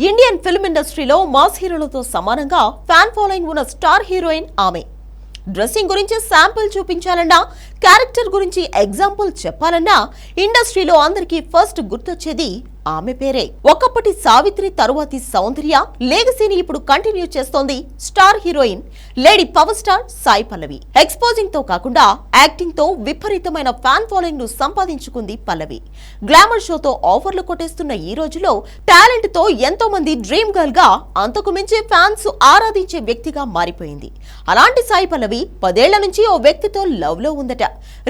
Indian film ఇండస్ట్రీలో mass హీరోలతో సమానంగా ఫ్యాన్ ఫాలోయింగ్ ఉన్న స్టార్ హీరోయిన్ ఆమె. డ్రెస్సింగ్ గురించి శాంపిల్ చూపించాలన్నా క్యారెక్టర్ గురించి ఎగ్జాంపుల్ చెప్పాలన్నా ఇండస్ట్రీలో అందరికీ ఫస్ట్ గుర్తొచ్చేది ఆమె పేరే. ఒకప్పటి సావిత్రి తరువాతి సౌందర్య లేగసీని ఇప్పుడు కంటిన్యూ చేస్తోంది star heroine lady power star Sai Pallavi. ఎక్స్పోజింగ్తో కాకుండా యాక్టింగ్తో విపరీతమైన ఫ్యాన్ ఫాలోయింగ్ను సంపాదించుకుంది పల్లవి. గ్లామర్ షోతో ఆఫర్లు కొట్టేస్తున్న ఈ రోజులో టాలెంట్తో ఎంతో మంది డ్రీమ్ గర్ల్గా అంతకు మించి ఫ్యాన్స్ ఆరాధించే వ్యక్తిగా మారిపోయింది. అలాంటి సాయి పల్లవి పదేళ్ళ నుంచి ఓ వ్యక్తితో లవ్లో ఉందట.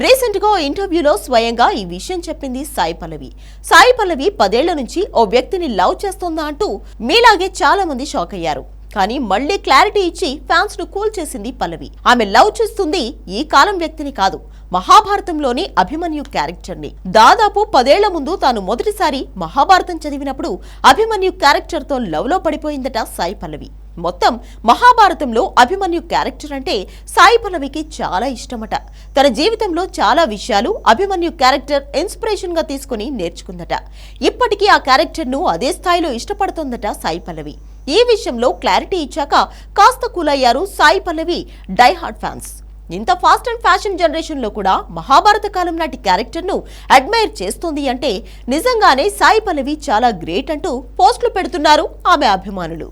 రీసెంట్గా ఇంటర్వ్యూలో స్వయంగా ఈ విషయం చెప్పింది సాయి పల్లవి. సాయి పల్లవి పదేళ్ళ నుంచి ఓ వ్యక్తిని లవ్ చేస్తోందా అంటూ మీలాగే చాలా మంది షాక్ అయ్యారు. కానీ మళ్ళీ క్లారిటీ ఇచ్చి ఫ్యాన్స్ను కూల్ చేసింది పల్లవి. ఆమె లవ్ చేస్తుంది ఈ కాలం వ్యక్తిని కాదు మహాభారతంలోని అభిమన్యు క్యారెక్టర్ని దాదాపు పదేళ్ళ ముందు తాను మొదటిసారి మహాభారతం చదివినప్పుడు అభిమన్యు క్యారెక్టర్తో లవ్లో పడిపోయిందట సాయి పల్లవి. మొత్తం మహాభారతంలో అభిమన్యు క్యారెక్టర్ అంటే సాయి పల్లవికి చాలా ఇష్టమట. తన జీవితంలో చాలా విషయాలు అభిమన్యు క్యారెక్టర్ ఇన్స్పిరేషన్గా తీసుకుని నేర్చుకుందట. ఇప్పటికీ ఆ క్యారెక్టర్ను అదే స్థాయిలో ఇష్టపడుతోందట సాయి పల్లవి. ఈ విషయంలో క్లారిటీ ఇచ్చాక కాస్త కూలయ్యారు సాయి పల్లవి డైహార్డ్ ఫ్యాన్స్. ఇంత ఫాస్ట్ అండ్ ఫ్యాషన్ జనరేషన్లో కూడా మహాభారత కాలం నాటి క్యారెక్టర్ను అడ్మైర్ చేస్తోంది అంటే నిజంగానే సాయి పల్లవి చాలా గ్రేట్ అంటూ పోస్టులు పెడుతున్నారు ఆమె అభిమానులు.